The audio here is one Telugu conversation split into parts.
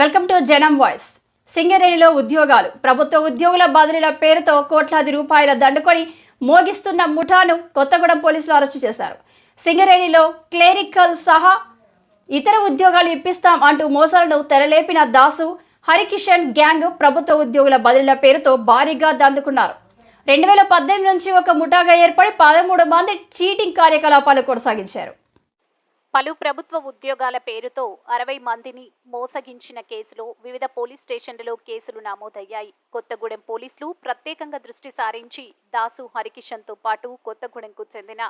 వెల్కమ్ టు జనం వాయిస్. సింగరేణిలో ఉద్యోగాలు. ప్రభుత్వ ఉద్యోగుల బదిలీల పేరుతో కోట్లాది రూపాయల దండుకొని మోగిస్తున్న ముఠాను కొత్తగూడెం పోలీసులు అరెస్టు చేశారు. సింగరేణిలో క్లేరికల్ సహా ఇతర ఉద్యోగాలు ఇప్పిస్తాం అంటూ మోసాలను తెరలేపిన దాసు హరికిషన్ గ్యాంగ్ ప్రభుత్వ ఉద్యోగుల బదిలీల పేరుతో భారీగా దందుకున్నారు. రెండు వేల పద్దెనిమిది నుంచి ఒక ముఠాగా ఏర్పడి పదమూడు మంది చీటింగ్ కార్యకలాపాలు కొనసాగించారు. పలు ప్రభుత్వ ఉద్యోగాల పేరుతో అరవై మందిని మోసగించిన కేసులో వివిధ పోలీస్ స్టేషన్లలో కేసులు నమోదయ్యాయి. కొత్తగూడెం పోలీసులు ప్రత్యేకంగా దృష్టి సారించి దాసు హరికిషన్తో పాటు కొత్తగూడెంకు చెందిన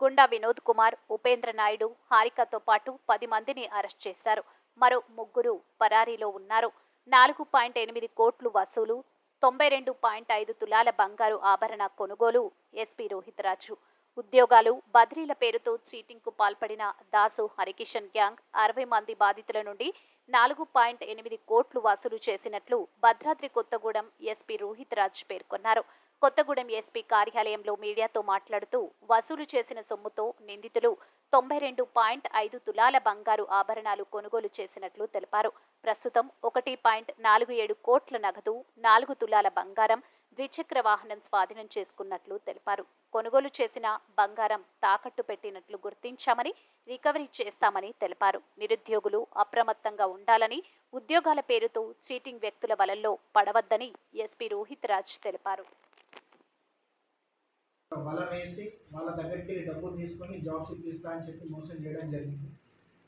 గుండా వినోద్ కుమార్ ఉపేంద్ర నాయుడు హారికతో పాటు పది మందిని అరెస్ట్ చేశారు. మరో ముగ్గురు పరారీలో ఉన్నారు. నాలుగు పాయింట్ ఎనిమిది కోట్లు వసూలు తొంభై రెండు పాయింట్ ఐదు తులాల బంగారు ఆభరణ కొనుగోలు ఎస్పీ రోహిత్ రాజు. ఉద్యోగాలు బదిలీల పేరుతో చీటింగ్కు పాల్పడిన దాసు హరికిషన్ గ్యాంగ్ అరవై మంది బాధితుల నుండి నాలుగు పాయింట్ ఎనిమిది కోట్లు వసూలు చేసినట్లు భద్రాద్రి కొత్తగూడెం ఎస్పీ రోహిత్ రాజ్ పేర్కొన్నారు. కొత్తగూడెం ఎస్పీ కార్యాలయంలో మీడియాతో మాట్లాడుతూ వసూలు చేసిన సొమ్ముతో నిందితులు తొంభై రెండు పాయింట్ ఐదు తులాల బంగారు ఆభరణాలు కొనుగోలు చేసినట్లు తెలిపారు. ప్రస్తుతం ఒకటి పాయింట్ నాలుగు ఏడు కోట్ల నగదు నాలుగు తులాల బంగారం ద్విచక్ర వాహనం స్వాధీనం చేసుకున్నట్లు తెలిపారు. కొనుగోలు చేసిన బంగారం తాకట్టు పెట్టినట్లు గుర్తించామని రికవరీ చేస్తామని తెలిపారు. నిరుద్యోగులు అప్రమత్తంగా ఉండాలని ఉద్యోగాల పేరుతో చీటింగ్ వ్యక్తుల వలల్లో పడవద్దని ఎస్పీ రోహిత్ రాజ్ తెలిపారు. వల వేసి వాళ్ళ దగ్గరికి వెళ్ళి డబ్బు తీసుకొని జాబ్స్ ఇప్పిస్తా అని చెప్పి మోసం చేయడం జరిగింది.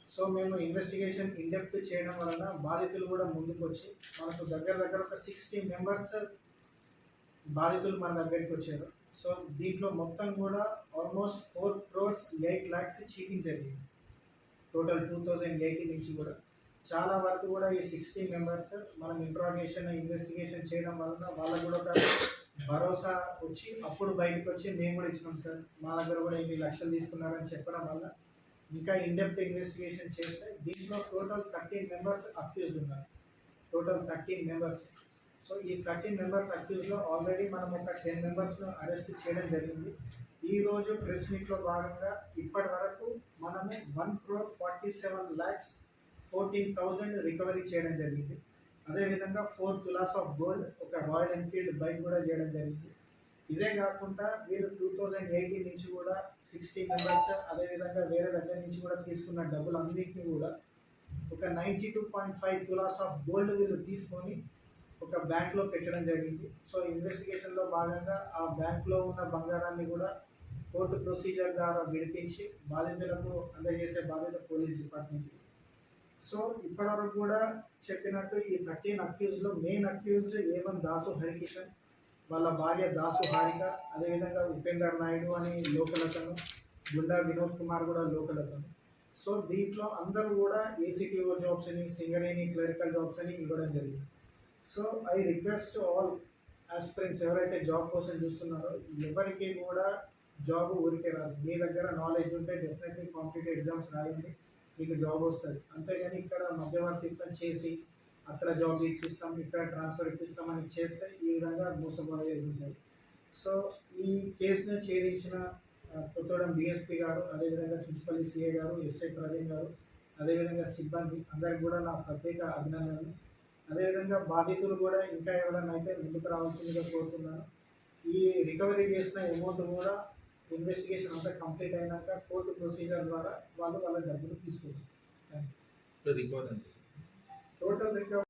సో మేము ఇన్వెస్టిగేషన్ ఇండెప్త్ చేయడం వలన బాధితులు కూడా ముందుకు వచ్చి మనకు దగ్గర దగ్గర ఒక సిక్స్టీ మెంబర్స్ బాధితులు మన దగ్గరికి వచ్చారు. సో దీంట్లో మొత్తం కూడా almost four crores eight lakhs cheating జరిగింది. టోటల్ టూ థౌజండ్ ఎయిటీన్ నుంచి కూడా. చాలా వరకు కూడా ఈ సిక్స్టీ మెంబర్స్ మనం ఇంట్రాగేషన్ ఇన్వెస్టిగేషన్ చేయడం వలన వాళ్ళకు కూడా ఒక భరోసా వచ్చి అప్పుడు బయటకు వచ్చి మేము కూడా ఇచ్చినాం సార్. మా దగ్గర కూడా ఇన్ని లక్షలు తీసుకున్నారని చెప్పడం వల్ల ఇంకా ఇండెప్త్ ఇన్వెస్టిగేషన్ చేస్తే దీంట్లో టోటల్ థర్టీన్ మెంబర్స్ అక్యూజ్ ఉన్నారు. టోటల్ థర్టీన్ మెంబర్స్ సో ఈ థర్టీన్ మెంబర్స్ అక్యూజ్లో ఆల్రెడీ మనం ఒక టెన్ మెంబర్స్ను అరెస్ట్ చేయడం జరిగింది. ఈ రోజు ప్రెస్ మీట్లో భాగంగా ఇప్పటి వరకు మనము one crore forty seven lakhs fourteen thousand recovery చేయడం జరిగింది. అదేవిధంగా ఫోర్ తులాస్ ఆఫ్ గోల్డ్ ఒక రాయల్ ఎన్ఫీల్డ్ బైక్ కూడా చేయడం జరిగింది. ఇదే కాకుండా వీరు టూ థౌజండ్ ఎయిటీన్ నుంచి కూడా సిక్స్టీ మెంబర్స్ అదేవిధంగా వేరే దగ్గర నుంచి కూడా తీసుకున్న డబ్బులు అన్నింటినీ కూడా ఒక ninety two point five tolas of gold వీళ్ళు తీసుకొని ఒక బ్యాంక్లో పెట్టడం జరిగింది. సో ఇన్వెస్టిగేషన్లో భాగంగా ఆ బ్యాంక్లో ఉన్న బంగారాన్ని కూడా కోర్టు ప్రొసీజర్ ద్వారా విడిపించి బాధితులకు అందజేసే బాధ్యత పోలీస్ డిపార్ట్మెంట్ సో ఇప్పటివరకు కూడా చెప్పినట్టు ఈ thirteen అక్యూజ్లో main accused A one Dasu Harikishan వాళ్ళ భార్య దాసు హారిక అదేవిధంగా ఉపేందర్ నాయుడు అని లోకల్ అతను గుండా వినోద్ కుమార్ కూడా లోకల్ అతను సో దీంట్లో అందరూ కూడా ఏసీటీఓ జాబ్స్ అని సింగరేణి క్లరికల్ జాబ్స్ అని ఇవ్వడం జరిగింది. So I request all aspirants ఎవరైతే జాబ్ కోసం చూస్తున్నారో ఎవరికి కూడా జాబ్ ఊరికే రాదు. మీ దగ్గర నాలెడ్జ్ ఉంటే డెఫినెట్లీ కాంపిటేటివ్ ఎగ్జామ్స్ రాయండి మీకు జాబ్ వస్తుంది. అంతేగాని ఇక్కడ మధ్యవర్తిత్వం చేసి అక్కడ జాబ్ ఇప్పిస్తాం ఇక్కడ ట్రాన్స్ఫర్ ఇప్పిస్తామని చేస్తే ఈ విధంగా మోసపోయేది ఉంటాయి. సో ఈ కేసును ఛేదించిన ఆ, కొత్తగూడెం డిఎస్పీ గారు అదేవిధంగా చుంచుపల్లి సిఏ గారు ఎస్ఐ ప్రవీణ్ గారు అదేవిధంగా సిబ్బంది అందరికి కూడా నా ప్రత్యేక అభినందనలు. అదేవిధంగా బాధితులు కూడా ఇంకా ఎవరైనా అయితే ముందుకు రావాల్సిందిగా కోరుతున్నాను. ఈ రికవరీ చేసిన అమౌంట్ కూడా ఇన్వెస్టిగేషన్ అంతా కంప్లీట్ అయినాక కోర్టు ప్రొసీజర్ ద్వారా వాళ్ళు వాళ్ళ డబ్బులు తీసుకుంటారు. Total recovery